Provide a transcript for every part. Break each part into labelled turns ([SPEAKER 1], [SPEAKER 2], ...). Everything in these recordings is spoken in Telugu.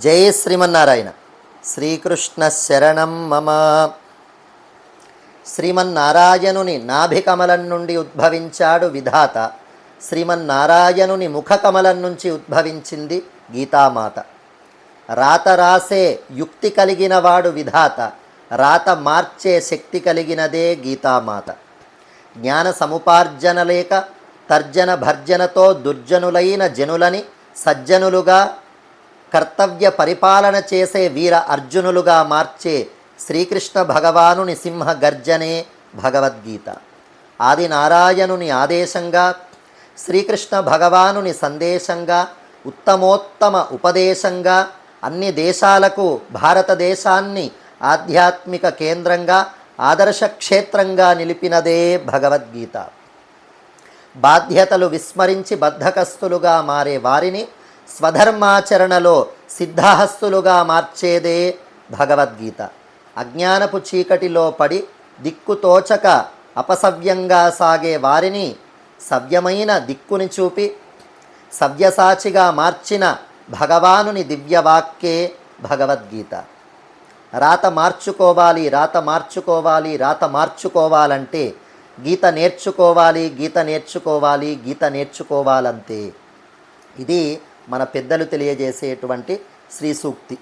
[SPEAKER 1] జై శ్రీమన్నారాయణ. శ్రీకృష్ణ శరణం మమ. శ్రీమన్నారాయణుని నాభికమలం నుండి ఉద్భవించాడు విధాత. శ్రీమన్నారాయణుని ముఖకమలం నుంచి ఉద్భవించింది గీతామాత. రాత రాసే యుక్తి కలిగిన వాడు విధాత. రాత మార్చే శక్తి కలిగినదే గీతామాత. జ్ఞాన సముపార్జన లేక తర్జన భర్జనతో దుర్జనులైన జనులని సజ్జనులుగా కర్తవ్య పరిపాలన చేసే వీర అర్జునులుగా మార్చే శ్రీకృష్ణ భగవానుని సింహ గర్జనే భగవద్గీత. ఆది నారాయణుని ఆదేశంగా శ్రీకృష్ణ భగవానుని సందేశంగా ఉత్తమోత్తమ ఉపదేశంగా అన్ని దేశాలకు భారతదేశాన్ని ఆధ్యాత్మిక కేంద్రంగా ఆదర్శ క్షేత్రంగా నిలిపినదే భగవద్గీత. బాధ్యతలు విస్మరించి బద్ధకస్తులుగా మారే వారిని స్వధర్మాచరణలో సిద్ధహస్తులుగా మార్చేదే భగవద్గీత. అజ్ఞానపు చీకటిలో పడి దిక్కుతోచక అపసవ్యంగా సాగే వారిని సవ్యమైన దిక్కుని చూపి సవ్యసాచిగా మార్చిన భగవానుని దివ్యవాక్యే భగవద్గీత. రాత మార్చుకోవాలి రాత మార్చుకోవాలి రాత మార్చుకోవాలంటే గీత నేర్చుకోవాలి గీత నేర్చుకోవాలి గీత నేర్చుకోవాలంతే. ఇది మన పెద్దలు తెలియజేసేటువంటి శ్రీ సూక్తి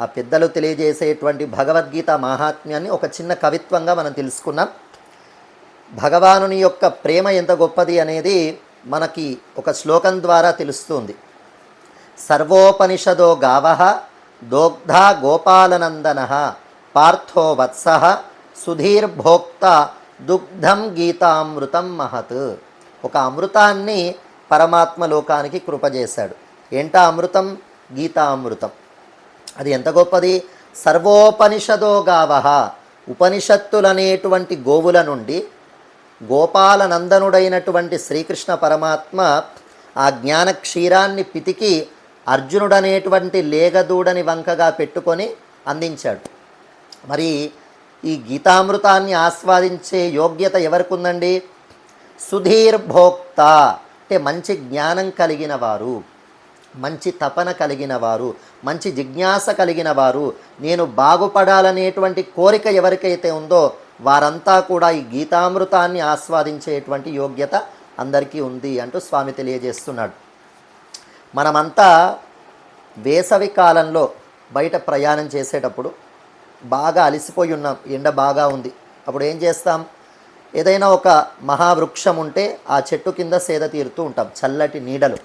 [SPEAKER 1] ఆ పెద్దలు తెలియజేసేటువంటి భగవద్గీత మహాత్మ్యాన్ని ఒక చిన్న కవిత్వంగా మనం తెలుసుకున్నాం. భగవానుని యొక్క ప్రేమ ఎంత గొప్పది అనేది మనకి ఒక శ్లోకం ద్వారా తెలుస్తుంది. సర్వోపనిషదో గావ దోగ్ధా గోపాలనందన పార్థో వత్స సుధీర్భోక్త దుగ్ధం గీతామృతం మహత్. ఒక అమృతాన్ని పరమాత్మ లోకానికి కృపజేశాడు ఏంటా అమృతం? గీతామృతం. అది ఎంత గొప్పది? సర్వోపనిషదో గావహ ఉపనిషత్తులనేటువంటి గోవుల నుండి గోపాలనందనుడైనటువంటి శ్రీకృష్ణ పరమాత్మ ఆ జ్ఞాన క్షీరాన్ని పితికి అర్జునుడనేటువంటి లేగదూడని వంకగా పెట్టుకొని అందించాడు. మరి ఈ గీతామృతాన్ని ఆస్వాదించే యోగ్యత ఎవరికి ఉందండి సుధీర్భోక్త అంటే మంచి జ్ఞానం కలిగిన వారు మంచి తపన కలిగిన వారు మంచి జిజ్ఞాస కలిగిన వారు నేను బాగుపడాలనేటువంటి కోరిక ఎవరికైతే ఉందో వారంతా కూడా ఈ గీతామృతాన్ని ఆస్వాదించేటువంటి యోగ్యత అందరికీ ఉంది అంటూ స్వామి తెలియజేస్తున్నాడు. మనమంతా వేసవి కాలంలో బయట ప్రయాణం చేసేటప్పుడు బాగా అలసిపోయి ఉన్నాం ఎండ బాగా ఉంది. అప్పుడు ఏం చేస్తాం? ఏదైనా ఒక మహావృక్షం ఉంటే ఆ చెట్టు కింద సేద తీరుతూ ఉంటాం చల్లటి నీడలు.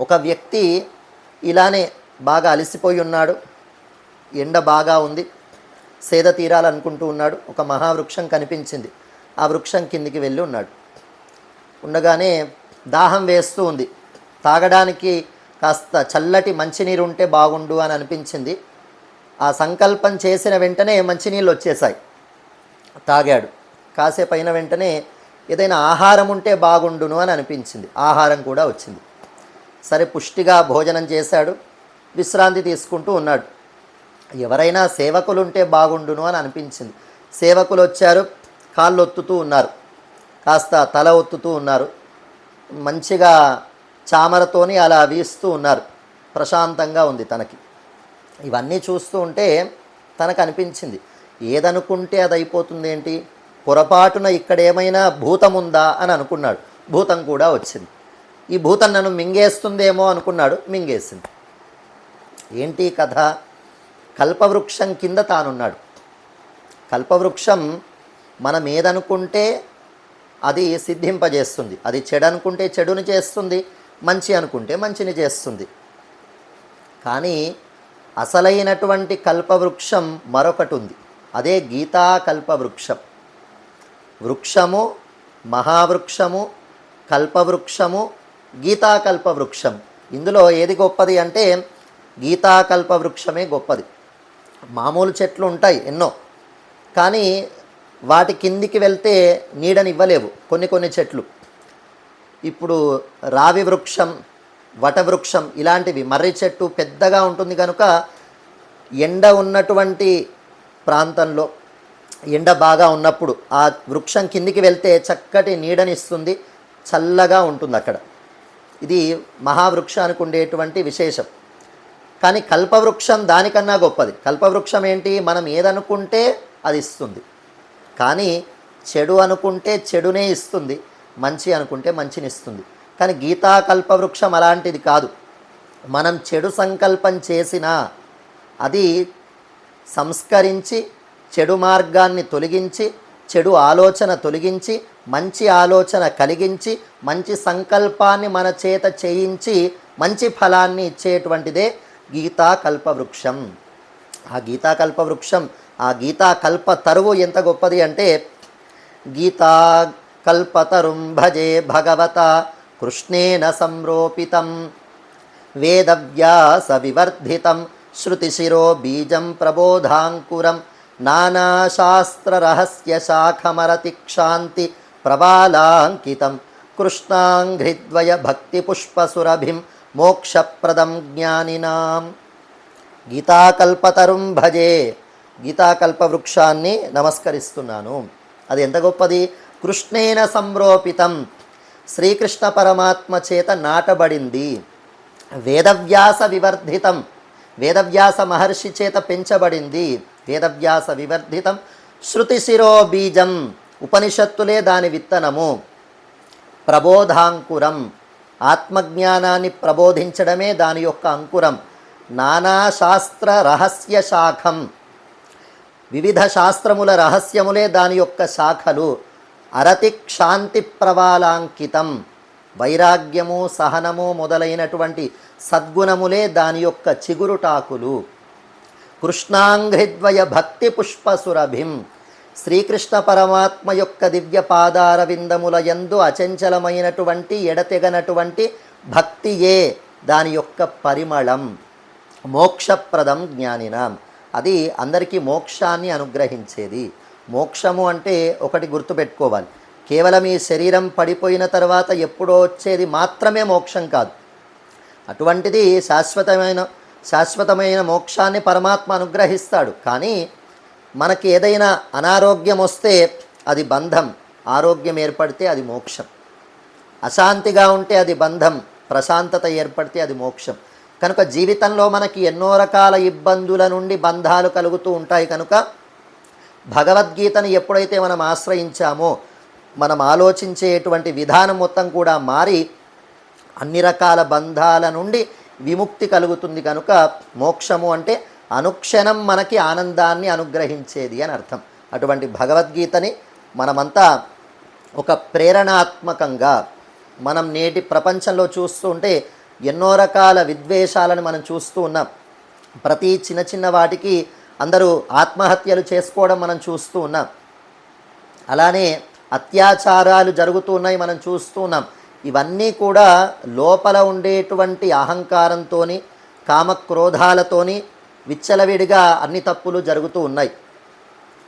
[SPEAKER 1] ఒక వ్యక్తి ఇలానే బాగా అలసిపోయి ఉన్నాడు ఎండ బాగా ఉంది సేద తీరాలనుకుంటూ ఉన్నాడు ఒక మహావృక్షం కనిపించింది. ఆ వృక్షం కిందికి వెళ్ళి ఉన్నాడు. ఉండగానే దాహం వేస్తూ ఉంది. తాగడానికి కాస్త చల్లటి మంచినీరు ఉంటే బాగుండు అని అనిపించింది. ఆ సంకల్పం చేసిన వెంటనే మంచినీళ్ళు వచ్చేసాయి తాగాడు. కాసేపు అయిన వెంటనే ఏదైనా ఆహారం ఉంటే బాగుండును అని అనిపించింది. ఆహారం కూడా వచ్చింది. సరే పుష్టిగా భోజనం చేశాడు. విశ్రాంతి తీసుకుంటూ ఉన్నాడు. ఎవరైనా సేవకులు ఉంటే బాగుండును అని అనిపించింది. సేవకులు వచ్చారు. కాళ్ళు ఒత్తుతూ ఉన్నారు. కాస్త తల ఒత్తుతూ ఉన్నారు. మంచిగా చామరతోని అలా వీస్తూ ఉన్నారు. ప్రశాంతంగా ఉంది తనకి. ఇవన్నీ చూస్తూ ఉంటే తనకు అనిపించింది ఏదనుకుంటే అది అయిపోతుంది ఏంటి పొరపాటున ఇక్కడ ఏమైనా భూతం ఉందా అని అనుకున్నాడు. భూతం కూడా వచ్చింది. ఈ భూతం నన్ను మింగేస్తుందేమో అనుకున్నాడు మింగేసింది. ఏంటి కథ? కల్పవృక్షం కింద తానున్నాడు. కల్పవృక్షం మనం ఏదనుకుంటే అది సిద్ధింపజేస్తుంది. అది చెడు అనుకుంటే చెడుని చేస్తుంది మంచి అనుకుంటే మంచిని చేస్తుంది. కానీ అసలైనటువంటి కల్పవృక్షం మరొకటి ఉంది. అదే గీతా కల్పవృక్షం. వృక్షము మహావృక్షము కల్పవృక్షము గీతాకల్పవృక్షం. ఇందులో ఏది గొప్పది అంటే గీతాకల్ప వృక్షమే గొప్పది. మామూలు చెట్లు ఉంటాయి ఎన్నో కానీ వాటి కిందికి వెళ్తే నీడనివ్వలేవు కొన్ని కొన్ని చెట్లు. ఇప్పుడు రావి వృక్షం వటవృక్షం ఇలాంటివి మర్రి చెట్టు పెద్దగా ఉంటుంది కనుక ఎండ ఉన్నటువంటి ప్రాంతంలో ఎండ బాగా ఉన్నప్పుడు ఆ వృక్షం కిందికి వెళ్తే చక్కటి నీడనిస్తుంది చల్లగా ఉంటుంది అక్కడ. ఇది మహావృక్షానికి ఉండేటువంటి విశేషం. కానీ కల్పవృక్షం దానికన్నా గొప్పది. కల్పవృక్షం ఏంటి? మనం ఏదనుకుంటే అది ఇస్తుంది. కానీ చెడు అనుకుంటే చెడునే ఇస్తుంది మంచి అనుకుంటే మంచిని ఇస్తుంది. కానీ గీతా కల్పవృక్షం అలాంటిది కాదు. మనం చెడు సంకల్పం చేసినా అది సంస్కరించి చెడు మార్గాన్ని తొలగించి చెడు ఆలోచన తొలగించి మంచి ఆలోచన కలిగించి మంచి సంకల్పాన్ని మన చేత చేయించి మంచి ఫలాన్ని ఇచ్చేటువంటిదే గీతా కల్పవృక్షం ఆ గీతా కల్పవృక్షం ఆ గీతా కల్ప తరువు ఎంత గొప్పది అంటే గీతా కల్పతరుం భజే భగవత కృష్ణేన సంరోపితం వేదవ్యాస వివర్ధితం శృతిశిరో బీజం ప్రబోధాంకురం నానాశాస్త్రరహస్యశాఖమరతిక్షాంతి ప్రబాలాంకితం కృష్ణాంఘ్రిద్వయ భక్తిపుష్పసురభిం మోక్షప్రదం జ్ఞానినాం గీతాకల్పతరుం భజే గీతాకల్పవృక్షాన్ని నమస్కరిస్తున్నాను అది ఎంత గొప్పది? కృష్ణేన సంరోపితం। శ్రీకృష్ణ పరమాత్మ చేత నాటబడింది। వేదవ్యాస వివర్ధితం। వేదవ్యాస మహర్షి చేత పెంచబడింది. వేదవ్యాస వివర్ధితం శృతిశిరో బీజం. ఉపనిషత్తులే దాని విత్తనము. ప్రబోధాంకురం. ఆత్మజ్ఞానాన్ని ప్రబోధించడమే దాని యొక్క అంకురం. నానా శాస్త్ర రహస్య శాఖం. వివిధ శాస్త్రముల రహస్యములే దాని యొక్క శాఖలు. అరతి క్షాంతి ప్రవాలాంకితం. వైరాగ్యము సహనము మొదలైనటువంటి సద్గుణములే దాని యొక్క చిగురుటాకులు. కృష్ణాంఘ్రిద్వయ భక్తి పుష్పసురభిం. శ్రీకృష్ణ పరమాత్మ యొక్క దివ్య పాదార విందముల యందు అచంచలమైనటువంటి ఎడతెగనటువంటి భక్తియే దాని యొక్క పరిమళం. మోక్షప్రదం జ్ఞానినాం. అది అందరికీ మోక్షాన్ని అనుగ్రహించేది. మోక్షము అంటే ఒకటి గుర్తుపెట్టుకోవాలి. కేవలం ఈ శరీరం పడిపోయిన తర్వాత ఎప్పుడో వచ్చేది మాత్రమే మోక్షం కాదు. అటువంటిది శాశ్వతమైన శాశ్వతమైన మోక్షాన్ని పరమాత్మ అనుగ్రహిస్తాడు. కానీ మనకి ఏదైనా అనారోగ్యం వస్తే అది బంధం. ఆరోగ్యం ఏర్పడితే అది మోక్షం. అశాంతిగా ఉంటే అది బంధం. ప్రశాంతత ఏర్పడితే అది మోక్షం. కనుక జీవితంలో మనకి ఎన్నో రకాల ఇబ్బందుల నుండి బంధాలు కలుగుతూ ఉంటాయి కనుక భగవద్గీతను ఎప్పుడైతే మనం ఆశ్రయించామో మనం ఆలోచించేటువంటి విధానం మొత్తం కూడా మారి అన్ని రకాల బంధాల నుండి విముక్తి కలుగుతుంది కనుక మోక్షము అంటే అనుక్షణం మనకి ఆనందాన్ని అనుగ్రహించేది అని అర్థం. అటువంటి భగవద్గీతని మనమంతా ఒక ప్రేరణాత్మకంగా మనం నేటి ప్రపంచంలో చూస్తూ ఉంటే ఎన్నో రకాల విద్వేషాలను మనం చూస్తూ ఉన్నాం. ప్రతి చిన్న చిన్న వాటికి అందరూ ఆత్మహత్యలు చేసుకోవడం మనం చూస్తూ ఉన్నాం. అలానే అత్యాచారాలు జరుగుతున్నాయి మనం చూస్తున్నాం ఇవన్నీ కూడా లోపల ఉండేటువంటి అహంకారంతో కామక్రోధాలతోని విచ్చలవిడిగా అన్ని తప్పులు జరుగుతూ ఉన్నాయి.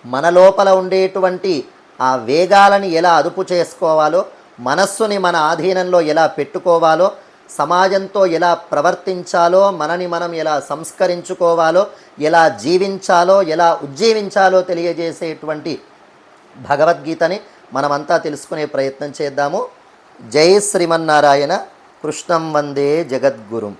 [SPEAKER 1] మన లోపల ఉండేటువంటి ఆ వేగాలని ఎలా అదుపు చేసుకోవాలో మనస్సుని మన ఆధీనంలో ఎలా పెట్టుకోవాలో సమాజంతో ఎలా ప్రవర్తించాలో మనని మనం ఎలా సంస్కరించుకోవాలో ఎలా జీవించాలో ఎలా ఉజ్జీవించాలో తెలియజేసేటువంటి భగవద్గీతని మనమంతా తెలుసుకునే ప్రయత్నం చేద్దాము. జై శ్రీమన్నారాయణ కృష్ణం వందే జగద్గురుం.